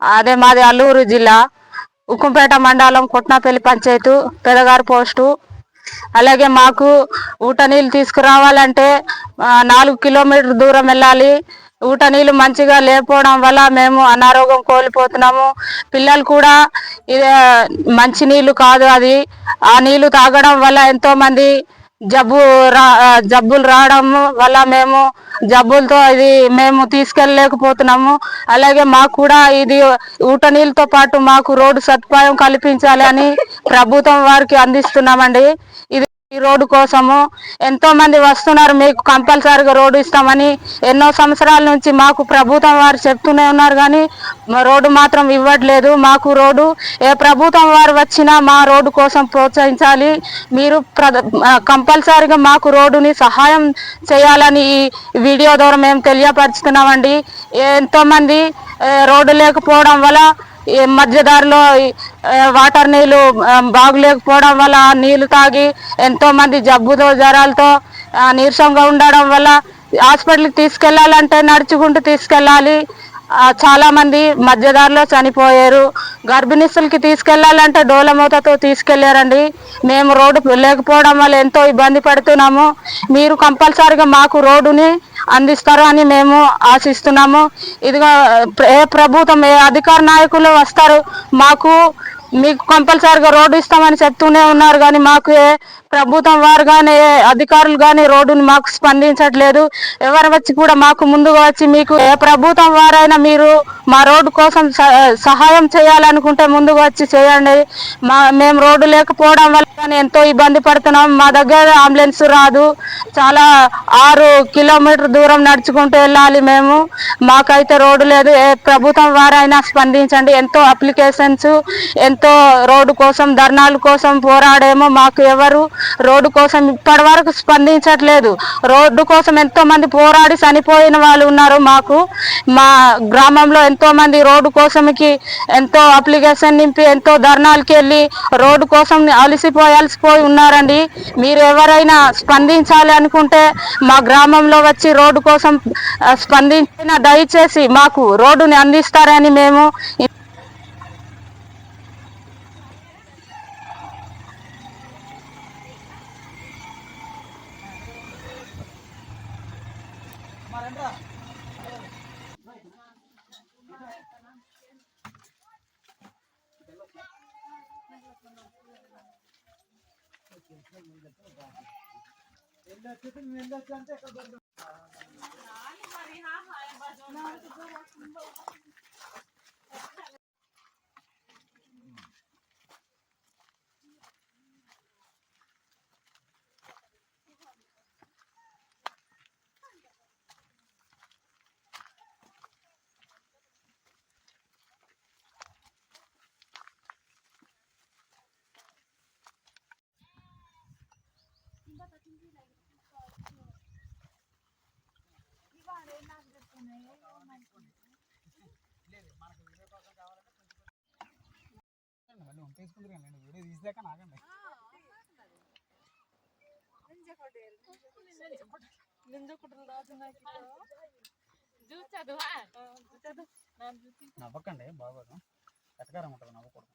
అదే మాది అల్లూరు జిల్లా. ఉక్కుంపేట మండలం కొట్నపల్లి పంచాయతీ పెదగారు పోస్టు. అలాగే మాకు ఊట నీళ్ళు తీసుకురావాలంటే నాలుగు కిలోమీటర్ దూరం వెళ్ళాలి. ఊట నీళ్ళు మంచిగా లేకపోవడం వల్ల మేము అనారోగ్యం కోల్పోతున్నాము. పిల్లలు కూడా ఇది మంచి నీళ్ళు కాదు అది. ఆ నీళ్ళు తాగడం వల్ల ఎంతోమంది జబ్బు రా జబ్బులు రావడం వల్ల మేము జబ్బులతో ఇది మేము తీసుకెళ్ళలేకపోతున్నాము. అలాగే మాకు కూడా ఇది ఊట నీళ్ళతో పాటు మాకు రోడ్డు సదుపాయం కల్పించాలి అని ప్రభుత్వం వారికి అందిస్తున్నామండి. ఇది ఈ రోడ్డు కోసము ఎంతో మంది వస్తున్నారు. మీకు కంపల్సరీగా రోడ్డు ఇస్తామని ఎన్నో సంవత్సరాల నుంచి మాకు ప్రభుత్వం వారు చెప్తూనే ఉన్నారు కానీ రోడ్డు మాత్రం ఇవ్వట్లేదు. మాకు రోడ్డు ఏ ప్రభుత్వం వారు వచ్చినా మా రోడ్డు కోసం ప్రోత్సహించాలి. మీరు ప్ర- కంపల్సరీగా మాకు రోడ్డుని సహాయం చేయాలని ఈ వీడియో ద్వారా మేము తెలియపరుచుతున్నామండి ఎంతో మంది రోడ్డు లేకపోవడం వల్ల మధ్యదారిలో వాటర్ నీళ్ళు బాగులేకపోవడం వల్ల నీళ్ళు తాగి ఎంతో మంది జబ్బుతో జ్వరాలతో నీరసంగా ఉండడం వల్ల హాస్పిటల్కి తీసుకెళ్ళాలంటే నడుచుకుంటూ తీసుకెళ్ళాలి. చాలామంది చాలా మంది మధ్యదారిలో చనిపోయారు. గర్భిణీస్తులకి తీసుకెళ్ళాలంటే డోలమూతతో తీసుకెళ్ళారండి. మేము రోడ్డు లేకపోవడం వల్ల ఎంతో ఇబ్బంది పడుతున్నాము. మీరు కంపల్సరీగా మాకు రోడ్డుని అందిస్తారు అని మేము ఆశిస్తున్నాము. ఇదిగో ఏ ప్రభుత్వం ఏ అధికార నాయకులు వస్తారు మాకు మీకు కంపల్సరీగా రోడ్డు ఇస్తామని చెప్తూనే ఉన్నారు. కానీ మాకు ఏ ప్రభుత్వం వారు కానీ అధికారులు కానీ రోడ్డుని మాకు స్పందించట్లేదు. ఎవరు వచ్చి కూడా మాకు ముందుగా వచ్చి మీకు ఏ ప్రభుత్వం వారైనా మీరు మా రోడ్డు కోసం సహాయం చేయాలనుకుంటే ముందుగా వచ్చి చేయండి. మా మేము రోడ్డు లేకపోవడం వల్ల కానీ ఎంతో ఇబ్బంది పడుతున్నాం. మా దగ్గర అంబులెన్స్ రాదు. చాలా ఆరు కిలోమీటర్ దూరం నడుచుకుంటూ వెళ్ళాలి మేము. మాకైతే రోడ్డు లేదు. ఏ ప్రభుత్వం వారైనా స్పందించండి. ఎంతో అప్లికేషన్స్ ఎంతో రోడ్డు కోసం ధర్నాల కోసం పోరాడేమో మాకు ఎవరు రోడ్డు కోసం ఇప్పటి వరకు స్పందించట్లేదు. రోడ్డు కోసం ఎంతో మంది పోరాడి చనిపోయిన వాళ్ళు ఉన్నారు మాకు. మా గ్రామంలో ఎంతో మంది రోడ్డు కోసంకి ఎంతో అప్లికేషన్ నింపి ఎంతో ధర్నాలకి వెళ్ళి రోడ్డు కోసం అలసిపోయి అలసిపోయి ఉన్నారండి. మీరు ఎవరైనా స్పందించాలి అనుకుంటే మా గ్రామంలో వచ్చి రోడ్డు కోసం స్పందించిన దయచేసి మాకు రోడ్డుని అందిస్తారని మేము ఎంత ఎంత ఎక్కడ మళ్ళీ ఉంటేసుకుంటారు కానీ వీడియో తీసాక నాగండి నవ్వకండి బాగోదు. ఎట్టగారం ఉంటుంది నవ్వకూడదు.